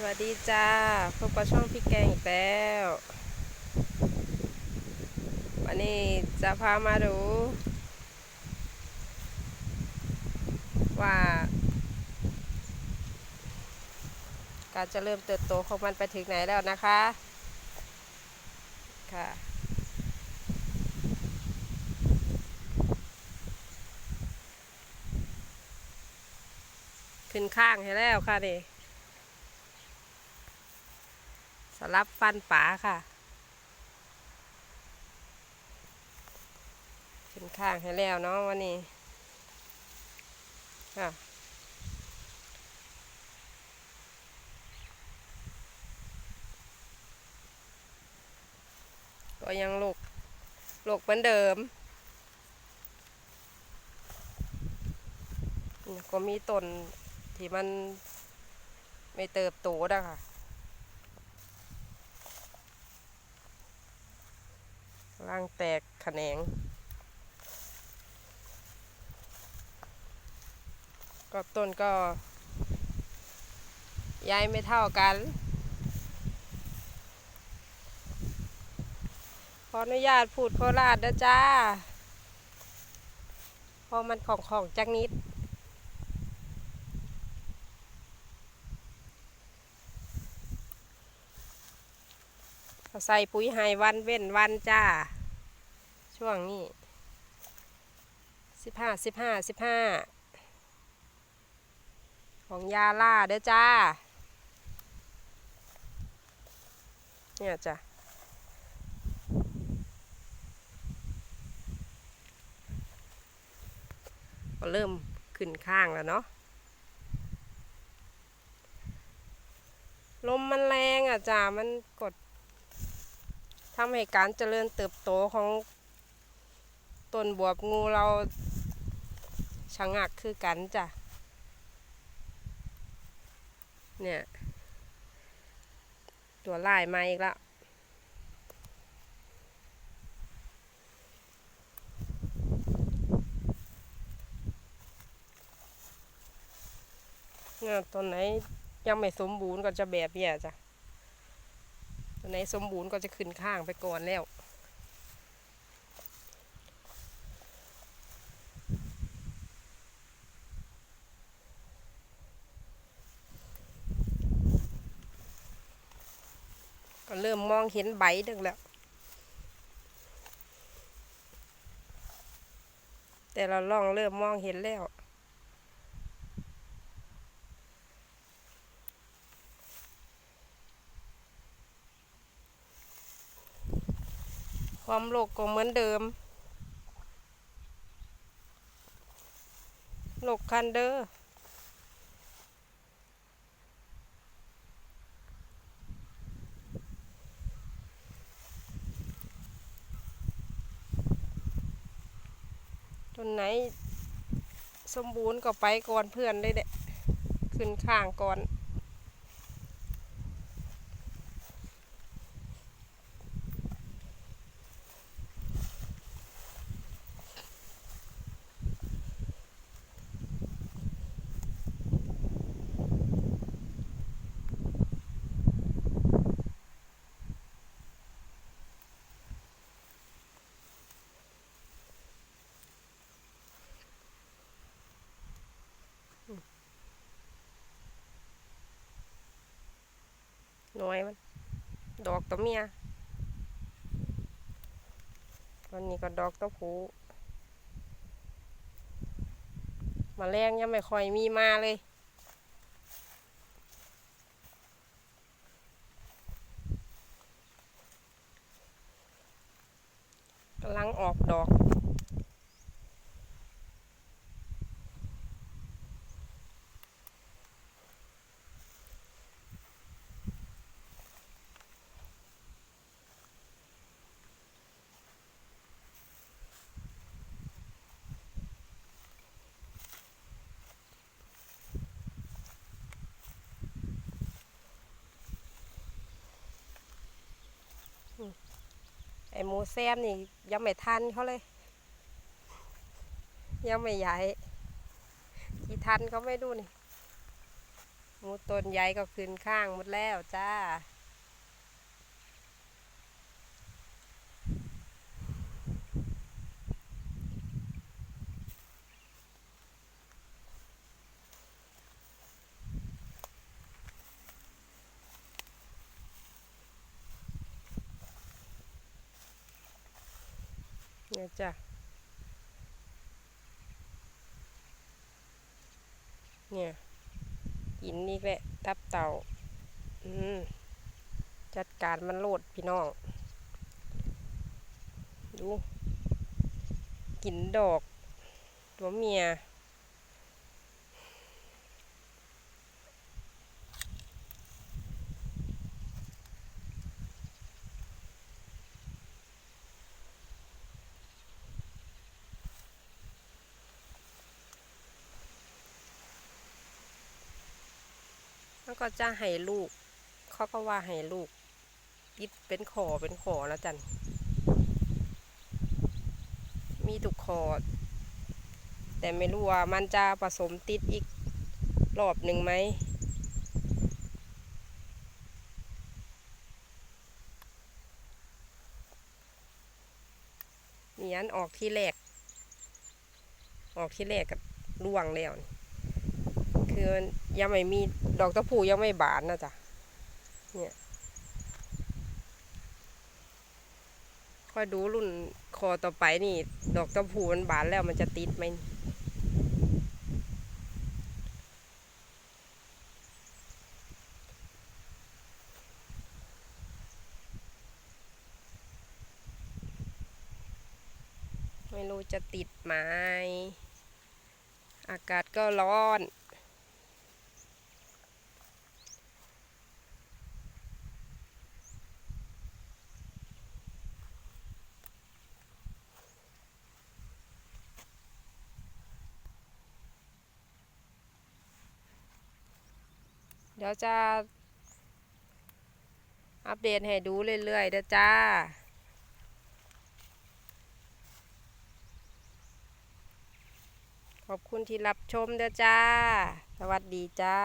สวัสดีจ้าพบกับช่องพี่แกงอีกแล้ว วันนี้จะพามาดู ว่า การจะเริ่มเติบโตของมันไปถึงไหนแล้วนะคะ ค่ะ ขึ้นข้างให้แล้วค่ะนี่ สลับฟันป๋าค่ะขึ้นข้างให้แล้วเนาะวันนี้ค่ะก็ยังลูกลูกเหมือนเดิม ก็มีต้นที่มันไม่เติบโตนะคะ ร่างแตกแขนง ก็ต้นก็ย้ายไม่เท่ากัน ขออนุญาตพูดโคราชนะจ้าพราะมันของของจักนิดใส่ปุ๋ยไฮวันเว้นวันจ้า ช่วงนี้สิบห้าสิบห้าสิบห้าของยาล่าเด้อจ้า เนี่ยจ้ะก็เริ่มขึ้นข้างแล้วเนาะ ลมมันแรงอะจ้า มันกดทำให้การเจริญเติบโตของ ต้นบวบงูเราชะงักคือกันจ้ะ เนี่ย ตัวลายมาอีกแล้วเนี่ยต้นไหนยังไม่สมบูรณ์ก็จะแบบเนี้ยจ้ะตัวไหนสมบูรณ์ก็จะขึ้นข้างไปก่อนแล้ว ริ่มมองเห็นใบดึงแล้ว แต่เราลองเริ่มมองเห็นแล้ว ความโลกก็เหมือนเดิมโลกคันเดอร์ ต้นไหน สมบูรณ์ก็ไปก่อนเพื่อนเลยเด็ขึ้นข้างก่อน หน่วยมัน ดอกตัวเมียวันนี้ก็ดอกตัวผู้มาแรงยังไม่ค่อยมีมาเลยกำลังออกดอก อหมูแซมนี่ยังไม่ทันเขาเลย ยังไม่ใหญ่กี่ทันเขาไม่ดูนี่หมูต้นใหญ่ก็ขึ้นข้างหมดแล้วจ้า นี่ยจ้ะเนี่ยกินนี่แหละ ทับเต่า อืม จัดการมันโลดพี่น้อง ดู กินดอก ตัวเมีย มันก็จะให้ลูก เขาก็ว่าให้ลูกติดเป็นขอเป็นขอแล้วจันมีทุกขอแต่ไม่รู้ว่ามันจะผสมติดอีกรอบหนึ่งไหมนี่อันออกที่แรก ออกที่แรกกับร่วงแล้วนี่ คือมันยังไม่มีดอกตะพูยังไม่บานนะจ๊ะเนี่ยค่อยดูรุ่นคอต่อไปนี่ ดอกตะพูมันบานแล้วมันจะติดไหมไม่รู้จะติดไหมอากาศก็ร้อน เราจะ อัปเดตให้ดูเรื่อยๆเด้อจ้า ขอบคุณที่รับชมเด้อจ้า สวัสดีจ้า